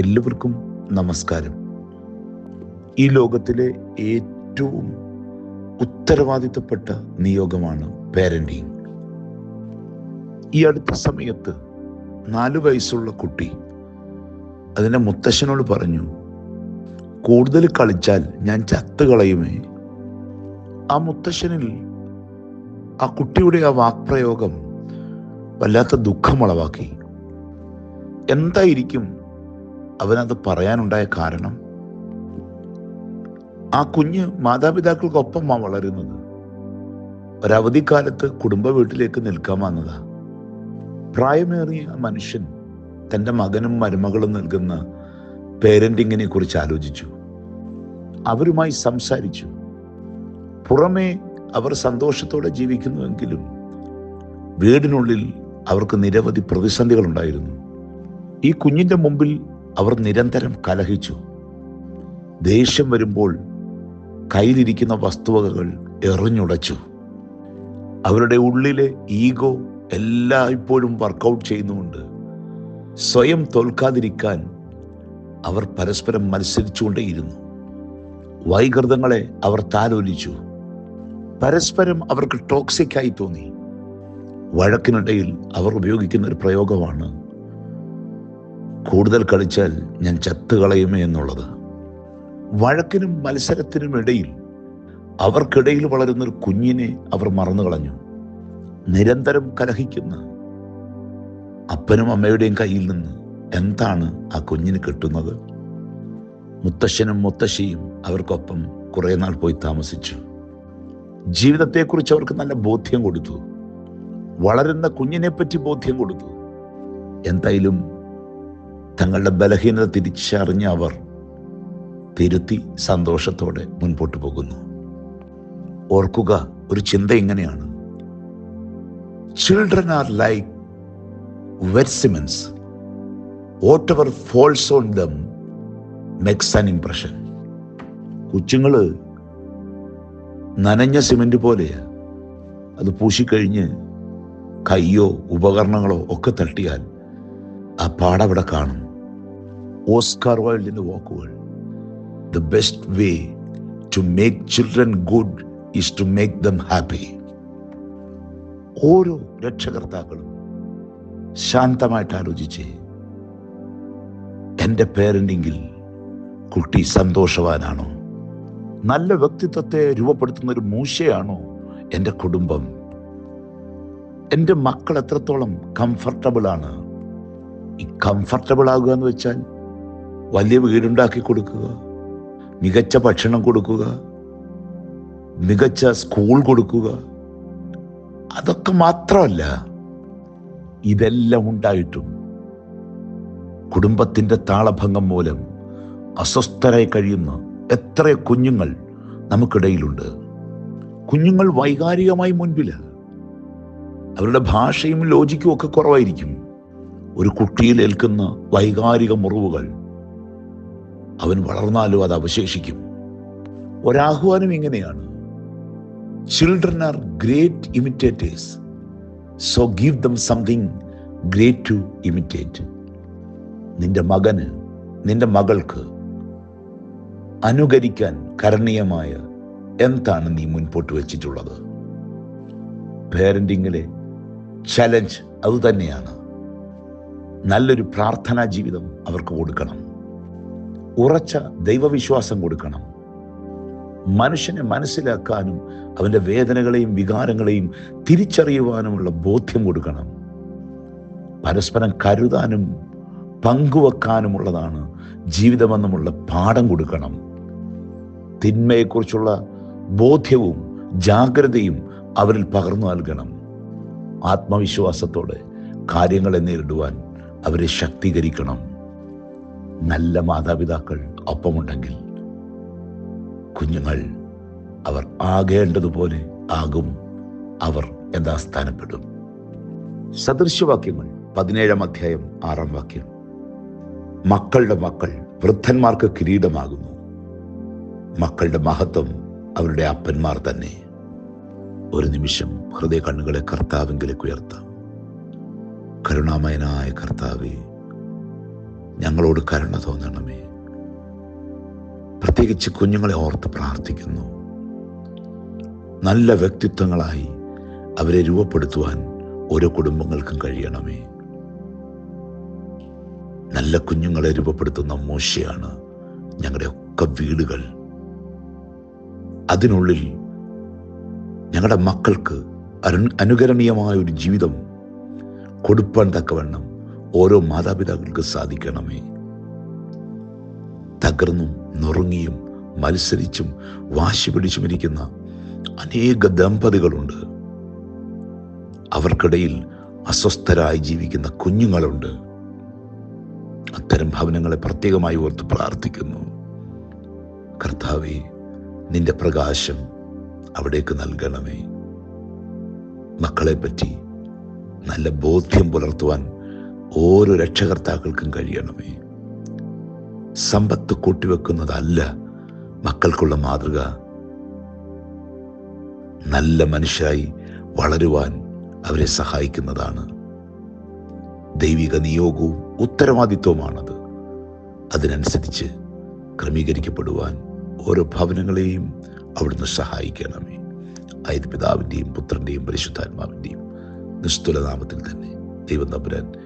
എല്ലാവർക്കും നമസ്കാരം. ഈ ലോകത്തിലെ ഏറ്റവും ഉത്തരവാദിത്തപ്പെട്ട നിയോഗമാണ് പാരന്റിങ് ഈ അടുത്ത സമയത്ത് നാലു വയസ്സുള്ള കുട്ടി അതിന്റെ മുത്തശ്ശനോട് പറഞ്ഞു കൂടുതൽ കളിച്ചാൽ ഞാൻ ചത്ത് കളയുമേ? ആ മുത്തശ്ശനിൽ ആ കുട്ടിയുടെ ആ വാക്പ്രയോഗം വല്ലാത്ത ദുഃഖമുളവാക്കി എന്തായിരിക്കും അവനത് പറയാനുണ്ടായ കാരണം ആ കുഞ്ഞ് മാതാപിതാക്കൾക്കൊപ്പമാണ് വളരുന്നത്. ഒരവധിക്കാലത്ത് കുടുംബ വീട്ടിലേക്ക് നിൽക്കാൻ വന്നതാ. പ്രായമേറിയ മനുഷ്യൻ തന്റെ മകനും മരുമകളും നൽകുന്ന പേരന്റിങ്ങിനെ കുറിച്ച് ആലോചിച്ചു. അവരുമായി സംസാരിച്ചു. പുറമേ അവർ സന്തോഷത്തോടെ ജീവിക്കുന്നുവെങ്കിലും വീടിനുള്ളിൽ അവർക്ക് നിരവധി പ്രതിസന്ധികൾ ഉണ്ടായിരുന്നു ഈ കുഞ്ഞിന്റെ മുമ്പിൽ അവർ നിരന്തരം കലഹിച്ചു. ദേഷ്യം വരുമ്പോൾ കയ്യിലിരിക്കുന്ന വസ്തുവകകൾ എറിഞ്ഞുടച്ചു. അവരുടെ ഉള്ളിലെ ഈഗോ എല്ലായ്പ്പോഴും വർക്കൗട്ട് ചെയ്യുന്നുമുണ്ട്. സ്വയം തോൽക്കാതിരിക്കാൻ അവർ പരസ്പരം മത്സരിച്ചുകൊണ്ടേയിരുന്നു. വൈകൃതങ്ങളെ അവർ താലോലിച്ചു. പരസ്പരം അവർക്ക് ടോക്സിക്കായി തോന്നി. വഴക്കിനിടയിൽ അവർ ഉപയോഗിക്കുന്ന ഒരു പ്രയോഗമാണ് കൂടുതൽ കളിച്ചാൽ ഞാൻ ചത്തുകളയുമേ എന്നുള്ളത്. വഴക്കിനും മത്സരത്തിനും ഇടയിൽ അവർക്കിടയിൽ വളരുന്ന ഒരു കുഞ്ഞിനെ അവർ മറന്നു കളഞ്ഞു. നിരന്തരം കലഹിക്കുന്ന അപ്പനും അമ്മയുടെയും കയ്യിൽ നിന്ന് എന്താണ് ആ കുഞ്ഞിന് കിട്ടുന്നത്? മുത്തശ്ശനും മുത്തശ്ശിയും അവർക്കൊപ്പം കുറെ നാൾ പോയി താമസിച്ചു. ജീവിതത്തെക്കുറിച്ച് അവർക്ക് നല്ല ബോധ്യം കൊടുത്തു. വളരുന്ന കുഞ്ഞിനെ പറ്റി ബോധ്യം കൊടുത്തു. എന്തായാലും തങ്ങളുടെ ബലഹീനത തിരിച്ചറിഞ്ഞ അവർ തിരുത്തി സന്തോഷത്തോടെ മുൻപോട്ട് പോകുന്നു. ഓർക്കുക ഒരു ചിന്ത ഇങ്ങനെയാണ്. Children are like wet cement whatever falls on them makes an impression കൊച്ചുങ്ങൾ നനഞ്ഞ സിമെന്റ് പോലെയാ. അത് പൂശിക്കഴിഞ്ഞ് കയ്യോ ഉപകരണങ്ങളോ ഒക്കെ തട്ടിയാൽ ആ പാടവിടെ കാണും. ഓസ്കാർ വൈൽഡിന്റെ വാക്കുകൾ the best way to make children good is to make them happy ഓരോ രക്ഷകർത്താക്കളും ശാന്തമായിട്ട് ആലോചിച്ച് എന്റെ പേരന്റിങ്ങിൽ കുട്ടി സന്തോഷവാനാണോ? നല്ല വ്യക്തിത്വത്തെ രൂപപ്പെടുത്തുന്ന ഒരു മൂശയാണോ എന്റെ കുടുംബം? എന്റെ മക്കൾ എത്രത്തോളം കംഫർട്ടബിളാണ് ഈ കംഫർട്ടബിൾ ആകുക എന്ന് വെച്ചാൽ വലിയ വീടുണ്ടാക്കി കൊടുക്കുക. മികച്ച ഭക്ഷണം കൊടുക്കുക. മികച്ച സ്കൂൾ കൊടുക്കുക. അതൊക്കെ മാത്രമല്ല ഇതെല്ലാം ഉണ്ടായിട്ടും കുടുംബത്തിന്റെ താളഭംഗം മൂലം അസ്വസ്ഥരായി കഴിയുന്ന എത്ര കുഞ്ഞുങ്ങൾ നമുക്കിടയിലുണ്ട്. കുഞ്ഞുങ്ങൾ വൈകാരികമായി മുൻപിൽ അവരുടെ ഭാഷയും ലോജിക്കും ഒക്കെ കുറവായിരിക്കും. ഒരു കുട്ടിയിൽ ഏൽക്കുന്ന വൈകാരിക മുറിവുകൾ അവൻ വളർന്നാലും അത് അവശേഷിക്കും. ഒരാഹ്വാനം ഇങ്ങനെയാണ്. Children are great imitators so give them something great to imitate നിന്റെ മകന് നിന്റെ മകൾക്ക് അനുകരിക്കാൻ കരണീയമായ എന്താണ് നീ മുൻപോട്ട് വെച്ചിട്ടുള്ളത്? പേരന്റിങ്ങിലെ ചലഞ്ച് അതുതന്നെയാണ്. നല്ലൊരു പ്രാർത്ഥനാ ജീവിതം അവർക്ക് കൊടുക്കണം. ഉറച്ച ദൈവവിശ്വാസം കൊടുക്കണം. മനുഷ്യനെ മനസ്സിലാക്കാനും അവന്റെ വേദനകളെയും വികാരങ്ങളെയും തിരിച്ചറിയുവാനുമുള്ള ബോധ്യം കൊടുക്കണം. പരസ്പരം കരുതാനും പങ്കുവെക്കാനുമുള്ളതാണ് ജീവിതമെന്നുമുള്ള പാഠം കൊടുക്കണം. തിന്മയെക്കുറിച്ചുള്ള ബോധ്യവും ജാഗ്രതയും അവരിൽ പകർന്നു നൽകണം. ആത്മവിശ്വാസത്തോടെ കാര്യങ്ങളെ നേരിടുവാൻ അവരെ ശക്തീകരിക്കണം. നല്ല മാതാപിതാക്കൾ ഒപ്പമുണ്ടെങ്കിൽ കുഞ്ഞുങ്ങൾ അവർ ആകേണ്ടതുപോലെ ആകും അവർ യഥാസ്ഥാനപ്പെടും സദൃശ്യവാക്യങ്ങൾ പതിനേഴാം അധ്യായം ആറാം വാക്യം. മക്കളുടെ മക്കൾ വൃദ്ധന്മാർക്ക് കിരീടമാകുന്നു. മക്കളുടെ മഹത്വം അവരുടെ അപ്പന്മാർ തന്നെ. ഒരു നിമിഷം ഹൃദയ കണ്ണുകളെ കർത്താവിങ്കിലേക്ക് ഉയർത്താം. കരുണാമയനായ കർത്താവെ ഞങ്ങളോട് കരുണ തോന്നണമേ. പ്രത്യേകിച്ച് കുഞ്ഞുങ്ങളെ ഓർത്ത് പ്രാർത്ഥിക്കുന്നു. നല്ല വ്യക്തിത്വങ്ങളായി അവരെ രൂപപ്പെടുത്തുവാൻ ഓരോ കുടുംബങ്ങൾക്കും കഴിയണമേ. നല്ല കുഞ്ഞുങ്ങളെ രൂപപ്പെടുത്തുന്ന മോശയാണ് ഞങ്ങളുടെ ഒക്കെ വീടുകൾ. അതിനുള്ളിൽ ഞങ്ങളുടെ മക്കൾക്ക് അനുകരണീയമായ ഒരു ജീവിതം കൊടുപ്പാൻ തക്കവണ്ണം ഓരോ മാതാപിതാക്കൾക്ക് സാധിക്കണമേ. തകർന്നും നുറുങ്ങിയും മത്സരിച്ചും വാശി പിടിച്ചും ഇരിക്കുന്ന അനേക ദമ്പതികളുണ്ട്. അവർക്കിടയിൽ അസ്വസ്ഥരായി ജീവിക്കുന്ന കുഞ്ഞുങ്ങളുണ്ട്. അത്തരം ഭവനങ്ങളെ പ്രത്യേകമായി ഓർത്ത് പ്രാർത്ഥിക്കുന്നു. കർത്താവെ നിന്റെ പ്രകാശം അവിടേക്ക് നൽകണമേ. മക്കളെപ്പറ്റി നല്ല ബോധ്യം പുലർത്തുവാൻ ഓരോ രക്ഷകർത്താക്കൾക്കും കഴിയണമേ. സമ്പത്ത് കൂട്ടിവെക്കുന്നതല്ല മക്കൾക്കുള്ള മാതൃക. നല്ല മനുഷ്യരായി വളരുവാൻ അവരെ സഹായിക്കുന്നതാണ്. ദൈവിക നിയോഗവും ഉത്തരവാദിത്വമാണത് അതിനനുസരിച്ച് ക്രമീകരിക്കപ്പെടുവാൻ ഓരോ ഭവനങ്ങളെയും അവിടുന്ന് സഹായിക്കണമേ. ആയത് പിതാവിന്റെയും പുത്രന്റെയും പരിശുദ്ധാത്മാവിന്റെയും നിസ്തുലനാമത്തിൽ തന്നെ ദൈവം തമ്പുരാൻ